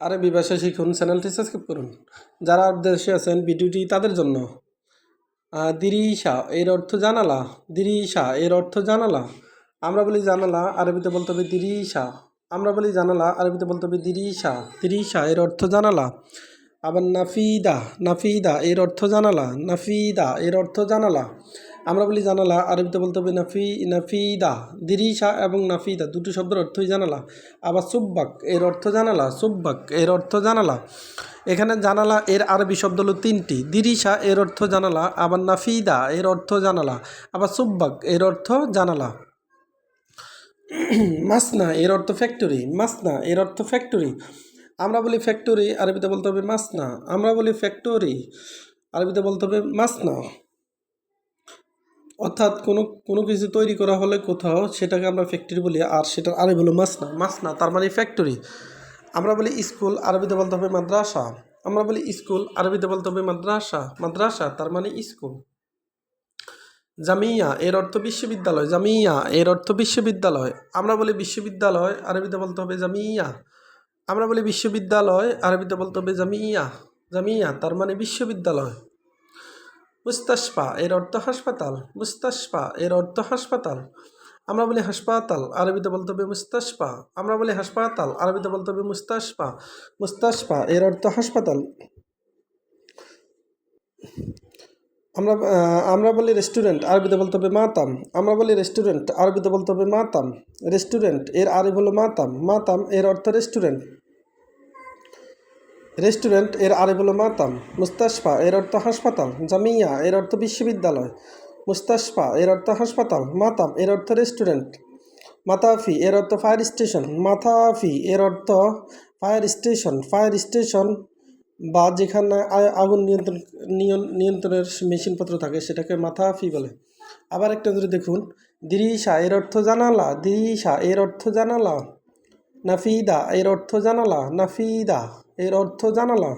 আরবি ভাষা শিখুন, চ্যানেলটি সাবস্ক্রাইব করুন। যারা দেশে আছেন, ভিডিওটি তাদের জন্য। দিরিশা, এর অর্থ জানালা। দিরিশা, এর অর্থ জানালা। আমরা বলি জানালা, আরবিতে বলতে হবে দিরিশা। আমরা বলি জানালা, আরবিতে বলতে হবে দিরিশা। দিরিশা, এর অর্থ জানালা। আবার নাফিদা নাফিদা, এর অর্থ জানালা। নাফিদা, এর অর্থ জানালা। আমরা বলি জানালা, আরবিতে বলতে হবে নাফি, নাফিদা, দিরিশা এবং নাফিদা, দুটো শব্দের অর্থই জানালা। আবার সুব্বাক, এর অর্থ জানালা, সুব্বাক, এর অর্থ জানালা। এখানে জানালা, এর আরবি শব্দ হলো তিনটি। দিরিশা, এর অর্থ জানালা, আবার নাফিদা, এর অর্থ জানালা। আবার সুব্বাক, এর অর্থ জানালা। মাসনা, এর অর্থ ফ্যাক্টরি। মাসনা, এর অর্থ ফ্যাক্টরি। আমরা বলি ফ্যাক্টরি, আরবিতে বলতে হবে মাসনা। আমরা বলি ফ্যাক্টরি, আরবিতে বলতে হবে মাসনা। অর্থাৎ কোনো কোনো কিছু তৈরি করা হলে কোথাও সেটাকে আমরা ফ্যাক্টরি বলি, আর সেটার আরবি হলো মাসনা মাসনা তার মানে ফ্যাক্টরি আমরা বলি স্কুল আরবিতে বলতে হবে মাদ্রাসা। আমরা বলি স্কুল আরবিতে বলতে হবে মাদ্রাসা। মাদ্রাসা, তার মানে স্কুল জামিয়া, এর অর্থ বিশ্ববিদ্যালয়। জামিয়া, এর অর্থ বিশ্ববিদ্যালয়। আমরা বলি বিশ্ববিদ্যালয়, আরবিতে বলতে হবে জামিয়া। আমরা বলি বিশ্ববিদ্যালয়, আরবিতে বলতে হবে জামিয়া। জামিয়া, তার মানে বিশ্ববিদ্যালয়। মুস্তাশফা, এর অর্থ হাসপাতাল। মুস্তাশফা, এর অর্থ হাসপাতাল। আমরা বলি হাসপাতাল, আরবিতে বলতে হবে মুস্তাসপা আমরা বলি হাসপাতাল, আরবিতে বলতে হবে মুস্তাসপা মুস্তাসপা এর অর্থ হাসপাতাল। আমরা আমরা বলি রেস্টুরেন্ট, আরবিতে বলতে হবে মাতাম। আমরা বলি রেস্টুরেন্ট, আরবিতে বলতে হবে মাতাম। রেস্টুরেন্ট, এর আরবি হলো মাতাম। মাতাম, এর অর্থ রেস্টুরেন্ট। রেস্টুরেন্টের আরবি হলো মাতাম। মুস্তাশফা এর অর্থ হাসপাতাল। জামিয়া এর অর্থ বিশ্ববিদ্যালয়। মুস্তাশফা এর অর্থ হাসপাতাল। মাতাম এর অর্থ রেস্টুরেন্ট। মাতাফি এর অর্থ ফায়ার স্টেশন। মাথাফি এর অর্থ ফায়ার স্টেশন। ফায়ার স্টেশন বা যেখানে আগুন নিয়ন্ত্রণ, নিয়ন- নিয়ন্ত্রণের মেশিনপত্র থাকে সেটাকে মাথাফি বলে। আবার একটা ধরে দেখুন, দিরিশা এর অর্থ জানালা। দিরিশা এর অর্থ জানালা। নাফিদা এর অর্থ জানালা। নাফিদা। এর অর্থ জানালা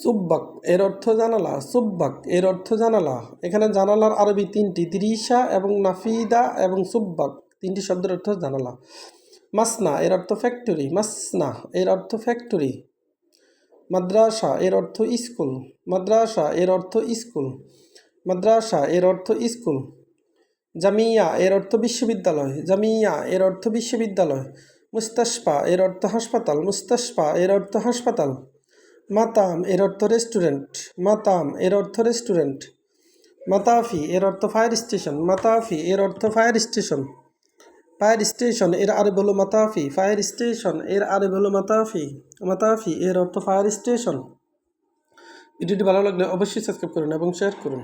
সুব্বাক এর অর্থ জানালা সুব্বাক এর অর্থ জানালা এখানে জানালার আরবি তিনটি দিরিশা এবং নাফিদা এবং সুব্বাক তিনটি শব্দের অর্থ জানালা মাসনা এর অর্থ ফ্যাক্টরি মাসনা এর অর্থ ফ্যাক্টরি মাদ্রাসা এর অর্থ স্কুল মাদ্রাসা এর অর্থ স্কুল মাদ্রাসা এর অর্থ স্কুল জামিয়া এর অর্থ বিশ্ববিদ্যালয় জামিয়া এর অর্থ বিশ্ববিদ্যালয় মুস্তাশফা, এর অর্থ হাসপাতাল। মুস্তাশফা, এর অর্থ হাসপাতাল। মাতাম, এর অর্থ রেস্টুরেন্ট। মাতাম, এর অর্থ রেস্টুরেন্ট। মাতাফি, এর অর্থ ফায়ার স্টেশন। মাতাফি, এর অর্থ ফায়ার স্টেশন। ফায়ার স্টেশন, এর আরে বলো মাতাফি। ফায়ার স্টেশন, এর আরে বলো মাতাফি। মাতাফি, এর অর্থ ফায়ার স্টেশন। ভিডিওটি ভালো লাগলে অবশ্যই সাবস্ক্রাইব করুন এবং শেয়ার করুন।